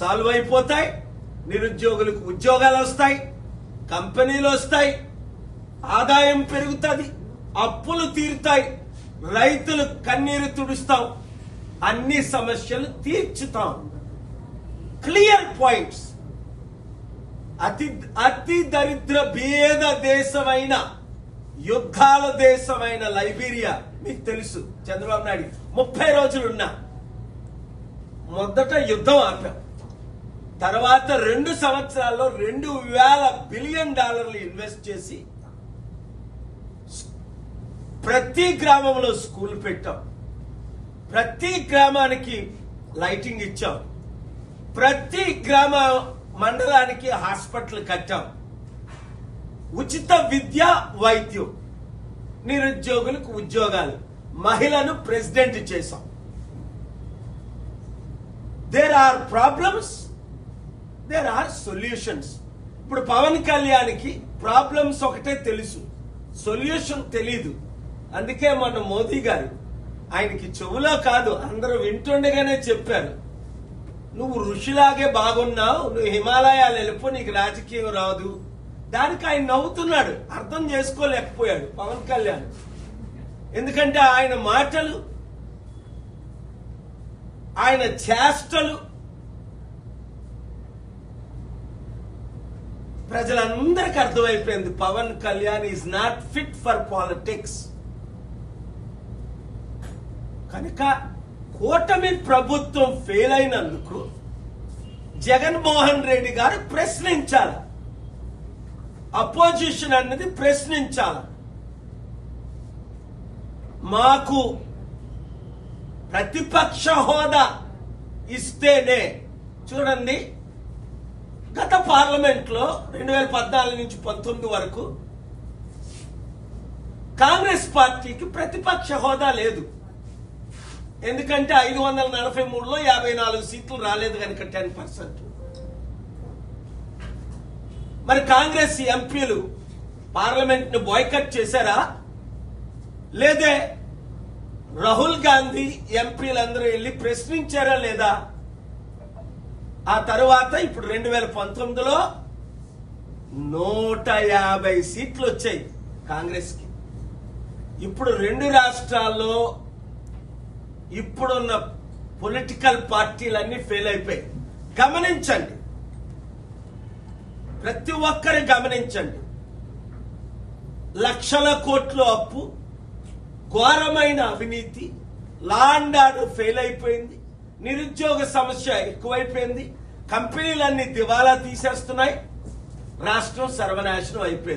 Solve అయిపోతాయి నిరుద్యోగులకు ఉద్యోగాలు వస్తాయి కంపెనీలు వస్తాయి ఆదాయం పెరుగుతుంది అప్పులు తీరుతాయి రైతులు కన్నీరు తుడుస్తాం అన్ని సమస్యలు తీర్చుతాం. Clear points. అతి అతి దరిద్ర భేద దేశమైన యుద్ధాల దేశమైన లైబీరియా మీకు తెలుసు చంద్రబాబు నాయుడు. ముప్పై రోజులున్నా. మొదట యుద్ధం ఆపాం. తర్వాత రెండు సంవత్సరాల్లో రెండు వేల బిలియన్ డాలర్లు ఇన్వెస్ట్ చేసి ప్రతి గ్రామంలో స్కూల్ పెట్టాం. ప్రతి గ్రామానికి లైటింగ్ ఇచ్చాం. ప్రతి గ్రామ మండలానికి హాస్పిటల్ కట్టాం. ఉచిత విద్య వైద్యం నిరుద్యోగులకు ఉద్యోగాలు మహిళను ప్రెసిడెంట్ చేశాం. There are problems there are solutions ఇప్పుడు పవన్ కళ్యాణ్కి ప్రాబ్లమ్స్ ఒకటే తెలుసు. సొల్యూషన్ తెలీదు. అందుకే మన మోదీ గారు ఆయనకి చెవులో కాదు అందరూ వింటుండగానే చెప్పారు. నువ్వు ఋషిలాగే బాగున్నావు నువ్వు హిమాలయాలు వెళ్ళిపో నీకు రాజకీయం రాదు. దానికి ఆయన నవ్వుతున్నాడు అర్థం చేసుకోలేకపోయాడు పవన్ కళ్యాణ్. ఎందుకంటే ఆయన మాటలు ఆయన చేష్టలు ప్రజలందరికీ అర్థమైపోయింది Pawan Kalyan is not fit for politics కనుక కూటమి ప్రభుత్వం ఫెయిల్ అయినందుకు జగన్మోహన్ రెడ్డి గారు ప్రశ్నించాలి. అపోజిషన్ అన్నది ప్రశ్నించాలి. మాకు ప్రతిపక్ష హోదా ఇస్తేనే చూడండి గత పార్లమెంట్లో రెండు వేల పద్నాలుగు నుంచి పంతొమ్మిది వరకు కాంగ్రెస్ పార్టీకి ప్రతిపక్ష హోదా లేదు. ఎందుకంటే ఐదు వందల నలభై మూడులో యాభై నాలుగు సీట్లు రాలేదు కనుక టెన్ పర్సెంట్. మరి కాంగ్రెస్ ఎంపీలు పార్లమెంట్ను బాయ్కట్ చేశారా? లేదే రాహుల్ గాంధీ ఎంపీలందరూ వెళ్ళి ప్రశ్నించారా లేదా? ఆ తరువాత ఇప్పుడు రెండు వేల పంతొమ్మిదిలో నూట యాభై సీట్లు వచ్చాయి కాంగ్రెస్కి. ఇప్పుడు రెండు రాష్ట్రాల్లో ఇప్పుడున్న పొలిటికల్ పార్టీలన్నీ ఫెయిల్ అయిపోయాయి గమనించండి. ప్రతి ఒక్కరి గమనించండి. లక్షల కోట్లు అప్పు ఘోరమైన అవినీతి లాండాడు ఫెయిల్ అయిపోయింది నిరుద్యోగ సమస్య ఎక్కువైపోయింది. కంపెనీలన్నీ దివాలా తీసేస్తున్నాయి. రాష్ట్రం సర్వనాశనం అయిపోయింది.